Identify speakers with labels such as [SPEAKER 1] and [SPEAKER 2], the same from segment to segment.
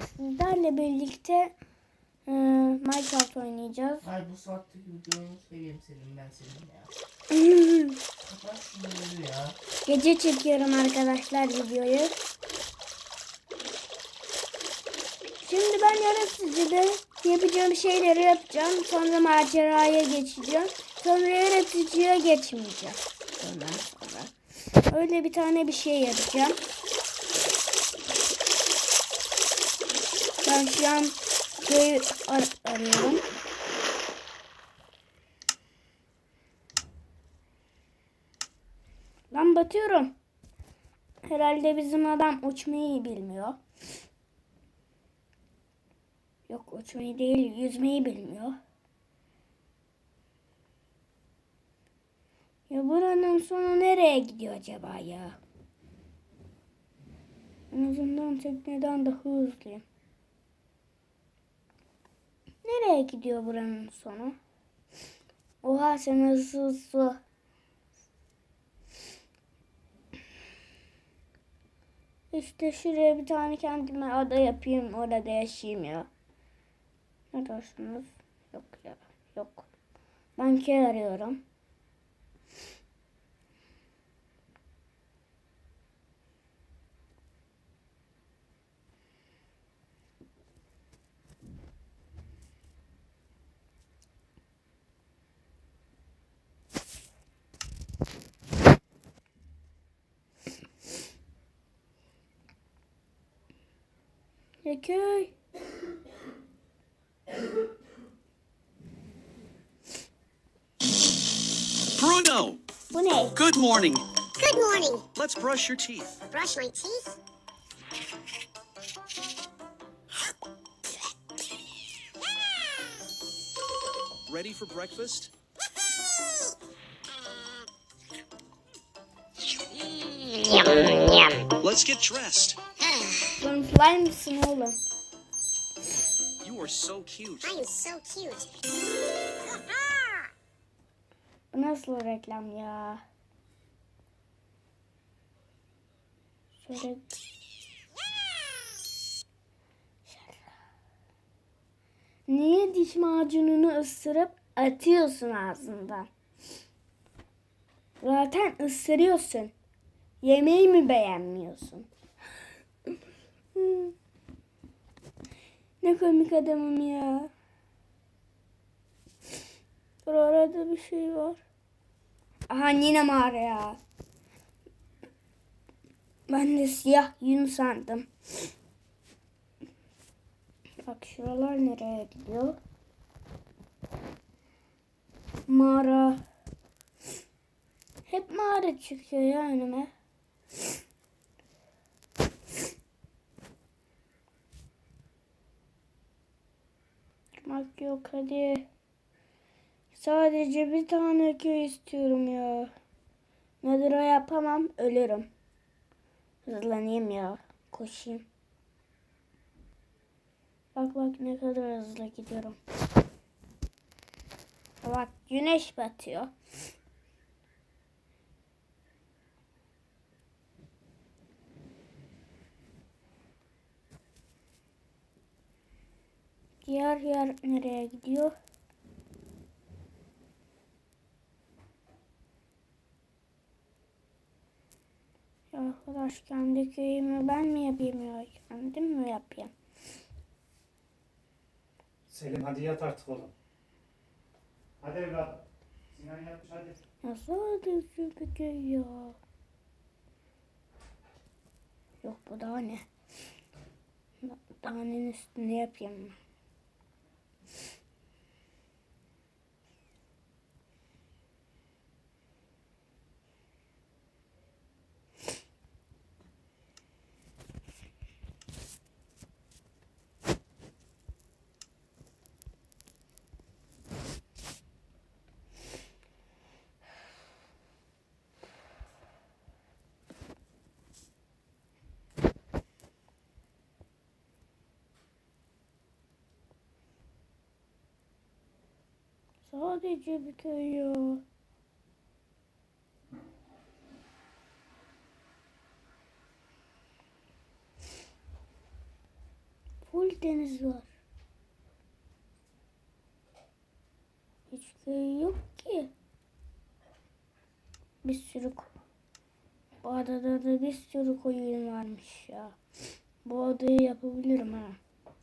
[SPEAKER 1] Sizlerle birlikte e, Minecraft oynayacağız.
[SPEAKER 2] Ay bu saatteki videonu seveyim senin ben senin ya. Kapat şunu ya.
[SPEAKER 1] Gece çekiyorum arkadaşlar videoyu. Şimdi ben yaratıcıda yapacağım şeyleri yapacağım. Sonra maceraya geçeceğim. Sonra yaratıcıya geçmeyeceğim. Ondan sonra. Öyle bir tane bir şey yapacağım. Ben şu an köy ar- arıyorum. Lan batıyorum. Herhalde bizim adam uçmayı bilmiyor. Yok uçmayı değil yüzmeyi bilmiyor. Ya buranın sonu nereye gidiyor acaba ya? En azından tekneden daha hızlıyım. Nereye gidiyor buranın sonu? Oha sen hızlı hızlı. İşte şuraya bir tane kendime ada yapayım orada yaşayayım ya. Ne diyorsunuz? Yok ya yok. Ben köy arıyorum. Ya köy.
[SPEAKER 3] Bruno, good morning.
[SPEAKER 4] Good morning.
[SPEAKER 3] Let's brush your teeth.
[SPEAKER 4] Brush my teeth.
[SPEAKER 3] Ready for breakfast?
[SPEAKER 4] Yum, yum.
[SPEAKER 3] Let's get dressed.
[SPEAKER 1] Sen fly mısın oğlum?
[SPEAKER 3] You are so cute.
[SPEAKER 4] I am so cute.
[SPEAKER 1] Bu nasıl reklam ya? Şöyle Niye diş macununu ısırıp atıyorsun ağzından? Zaten ısırıyorsun. Yemeği mi beğenmiyorsun? Ne komik adamım ya. Orada bir şey var. Aha yine mağara ya. Ben de siyah yün sandım. Bak şuralar nereye gidiyor? Mağara. Hep mağara çıkıyor ya önüme. Çıkmak yok hadi. Sadece bir tane köy istiyorum ya. Nedir o yapamam ölürüm. Hızlanayım ya. Koşayım. Bak bak ne kadar hızlı gidiyorum. Bak güneş batıyor. Diğer yer nereye gidiyor? Ya arkadaş kendi köyümü ben mi yapayım ya? Kendim mi yapayım?
[SPEAKER 5] Selim hadi yat artık oğlum. Hadi evladım. Sinan yatmış hadi.
[SPEAKER 1] Ya sadece bir köy ya. Yok bu daha ne? Dahanın üstünde yapayım. Sadece bir köy ya. deniz var. Hiç köy yok ki. Bir sürü bu adada da bir sürü koyun varmış ya. Bu adayı yapabilirim ha.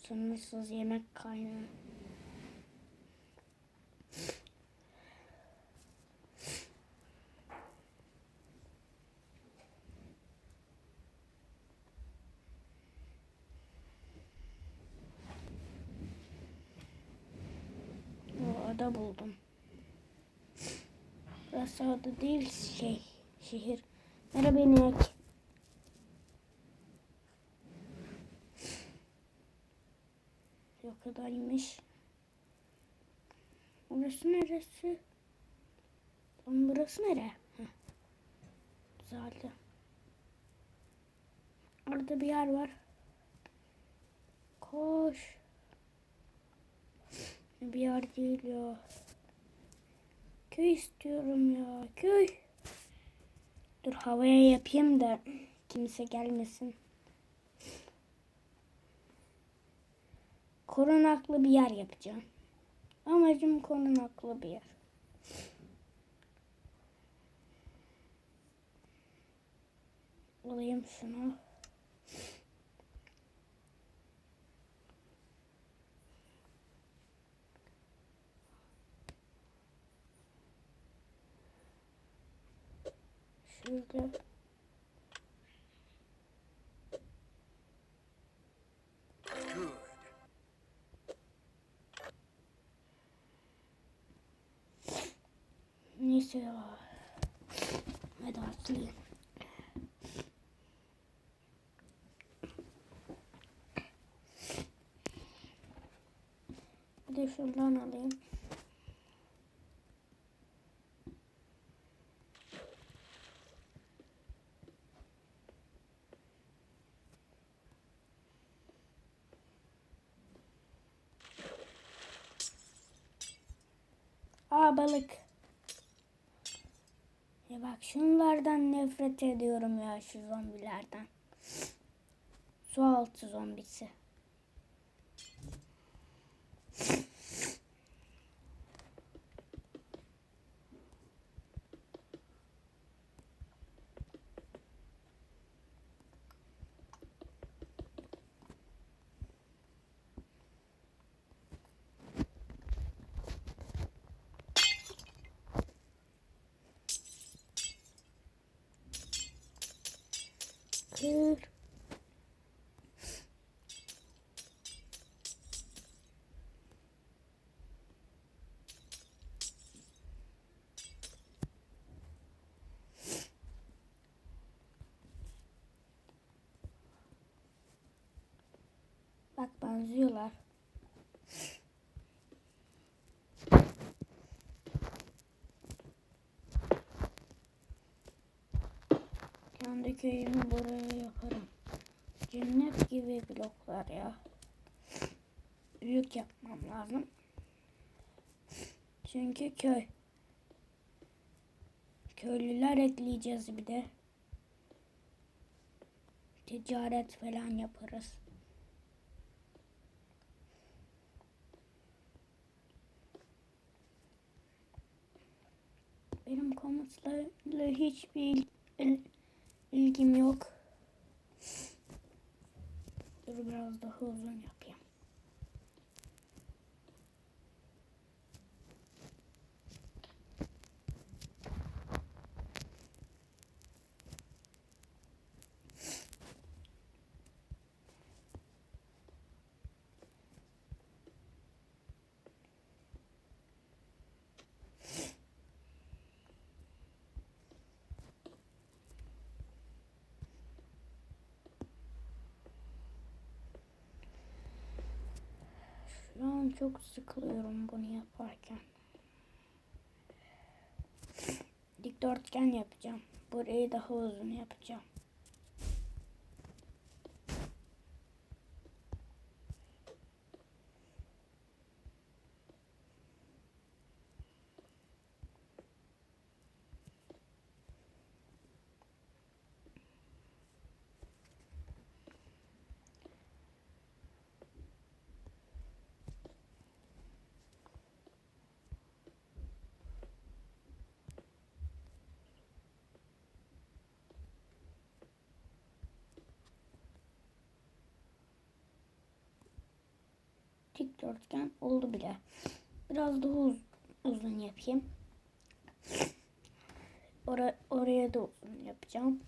[SPEAKER 1] Sınırsız yemek kaynağı. Ada buldum. Burası ada değil şey şehir. Merhaba inek. Yok adaymış. Burası neresi? Lan burası nere? Heh. Güzeldi. Orada bir yer var. Koş. Bir yer değil ya. Köy istiyorum ya. Köy. Dur havaya yapayım da kimse gelmesin. Korunaklı bir yer yapacağım. Amacım korunaklı bir yer. Alayım şunu. Şöyle. Ya. Hadi atlayayım. Bir de şuradan alayım. Aa balık. Şunlardan nefret ediyorum ya şu zombilerden. Su altı zombisi. Kır. Bak benziyorlar. Kendi köyümü buraya yaparım. Cennet gibi bloklar ya. Büyük yapmam lazım. Çünkü köy. Köylüler ekleyeceğiz bir de. Ticaret falan yaparız. Benim komutlarla hiçbir il- il- ilgim yok. Dur biraz daha uzun yapayım. Çok sıkılıyorum bunu yaparken. Dikdörtgen yapacağım. Burayı daha uzun yapacağım. Dikdörtgen oldu bile. Biraz daha uz- uzun yapayım. Ora- oraya da uzun yapacağım.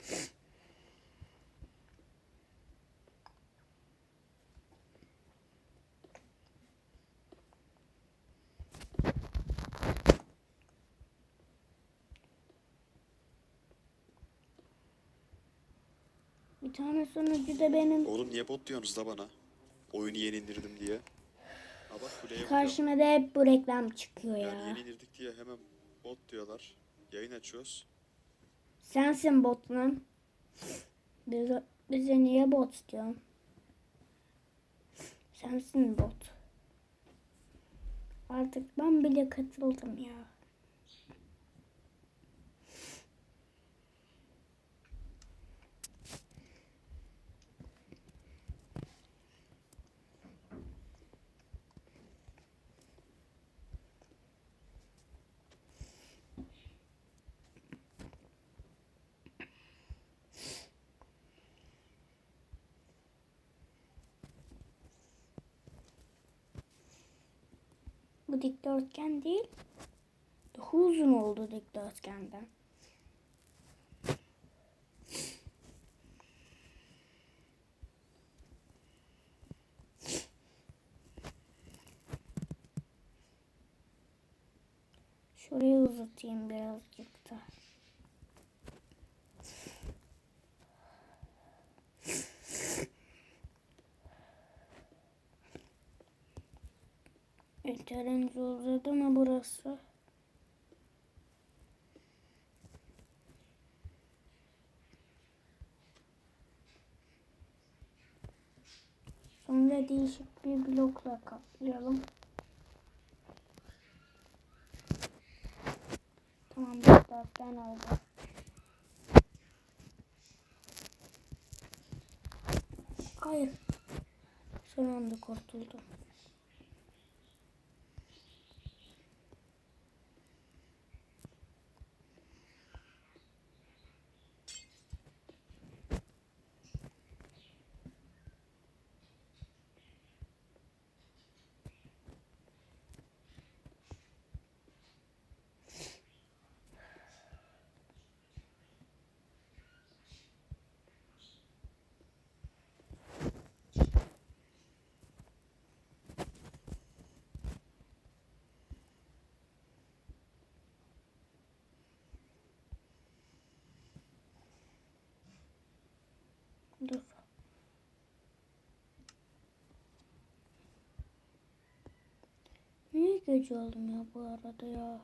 [SPEAKER 1] Bir tane sonucu da benim
[SPEAKER 3] Oğlum niye bot diyorsunuz da bana? Oyunu yeni indirdim diye. Ha bak kuleye vuruyor.
[SPEAKER 1] Karşıma da hep bu reklam çıkıyor
[SPEAKER 3] Yani
[SPEAKER 1] ya.
[SPEAKER 3] yeni indirdik diye hemen bot diyorlar. Yayın açıyoruz.
[SPEAKER 1] Sensin bot lan. Bize, bize niye bot diyorsun? Sensin bot. Artık ben bile katıldım ya. Bu dikdörtgen değil. Daha uzun oldu dikdörtgenden. Şurayı uzatayım birazcık da. Yeterince uzadı mı burası? Sonra değişik bir blokla kaplayalım. Tamam bir dörtgen oldu. Hayır. Son anda kurtuldum. Dur. Niye gece oldum ya bu arada ya?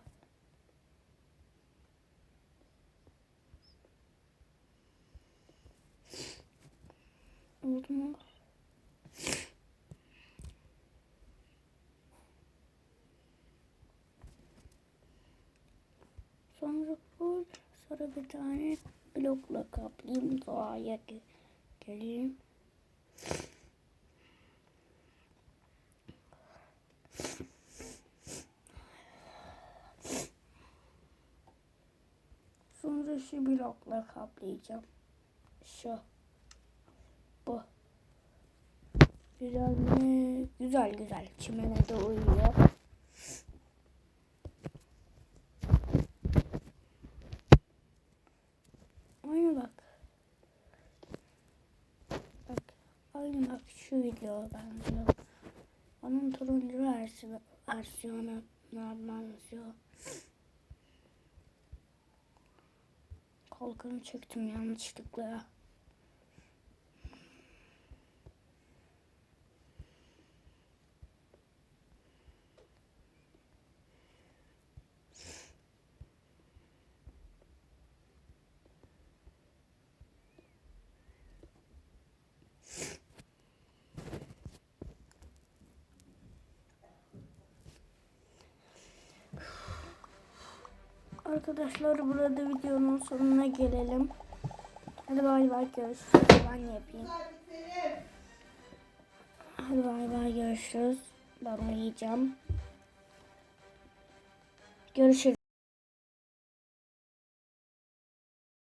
[SPEAKER 1] Oldu mu? Sonra full sonra bir tane blokla kaplayayım doğaya ge- geleyim. Sonra şu blokla kaplayacağım. Şu. Bu. Güzel mi? Güzel güzel. Çimene de uyuyor. Aynı bak. Bak. Aynı bak şu video benziyor. Onun turuncu versiyonu, versiyonu benziyor. Kalkanı çektim yanlışlıkla. Arkadaşlar burada videonun sonuna gelelim. Hadi bay bay görüşürüz. Ben yapayım. Hadi bay bay görüşürüz. Ben uyuyacağım. Görüşürüz.